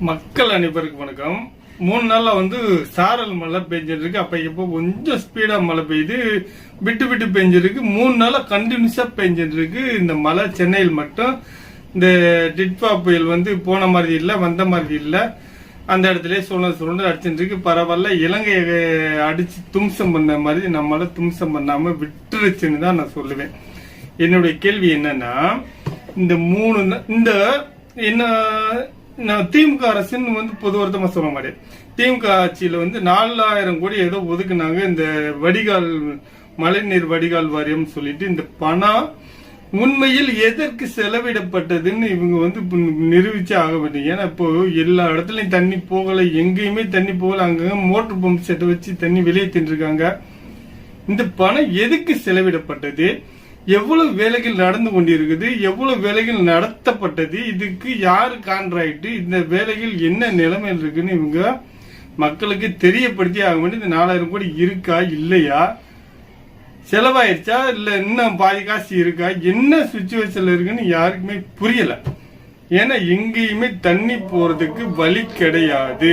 மக்கள் அனைவருக்கு வணக்கம். மூணு நாள்ல வந்து சாரல் மழை பெஞ்சிருக்கு அப்ப இப்போ கொஞ்சம் ஸ்பீடா மழை பெய்யுது. விட்டு விட்டு பெஞ்சிருக்கு மூணு நாளா கண்டினியூஸா பெஞ்சிருக்கு இந்த மழை சென்னையில் மட்டும். இந்த டிட்பா புயல் வந்து போன மாதிரி இல்லை வந்த மாதிரி இல்லை. அந்த இடத்துல சுழல் சூழ்நிலை அடிச்சுருக்கு பரவாயில்ல. இலங்கையை அடிச்சு தும்சம் பண்ண மாதிரி நம்மளால தும்சம் பண்ணாம விட்டுருச்சுன்னு தான் நான் சொல்லுவேன். என்னுடைய கேள்வி என்னன்னா இந்த மூணு இந்த என்ன நான் திமுக அரசுன்னு வந்து பொது வருத்தமா சொல்ல மாட்டேன். திமுக ஆட்சியில வந்து நாலாயிரம் கோடி ஏதோ ஒதுக்குனாங்க. இந்த வடிகால் மழைநீர் வடிகால் வாரியம் சொல்லிட்டு இந்த பணம் உண்மையில் எதற்கு செலவிடப்பட்டதுன்னு இவங்க வந்து நிரூபிச்சே ஆக வேண்டும் ஏன்னா இப்போ எல்லா இடத்துலயும் தண்ணி போகல எங்கேயுமே தண்ணி போகல. அங்கங்க மோட்டர் பம்ப் செட்டை வச்சு தண்ணி வெளியே தின்றுருக்காங்க இந்த பணம் எதுக்கு செலவிடப்பட்டது? எவ்வளவு வேலைகள் நடந்து கொண்டிருக்குது எவ்வளவு வேலைகள் நடத்தப்பட்டது இதுக்கு யாரு கான்ட்ராக்ட் இந்த வேலைகள் என்ன நிலைமையில் இருக்குன்னு இவங்க மக்களுக்கு தெரியப்படுத்தி ஆக வேண்டிய இந்த நாலாயிரம் கோடி இருக்கா இல்லையா? செலவாயிருச்சா இல்ல இன்னும் பாதி காசு இருக்கா? என்ன சுச்சுவேஷன்ல இருக்குன்னு யாருக்குமே புரியல. ஏன்னா எங்கேயுமே தண்ணி போறதுக்கு வழி கிடையாது.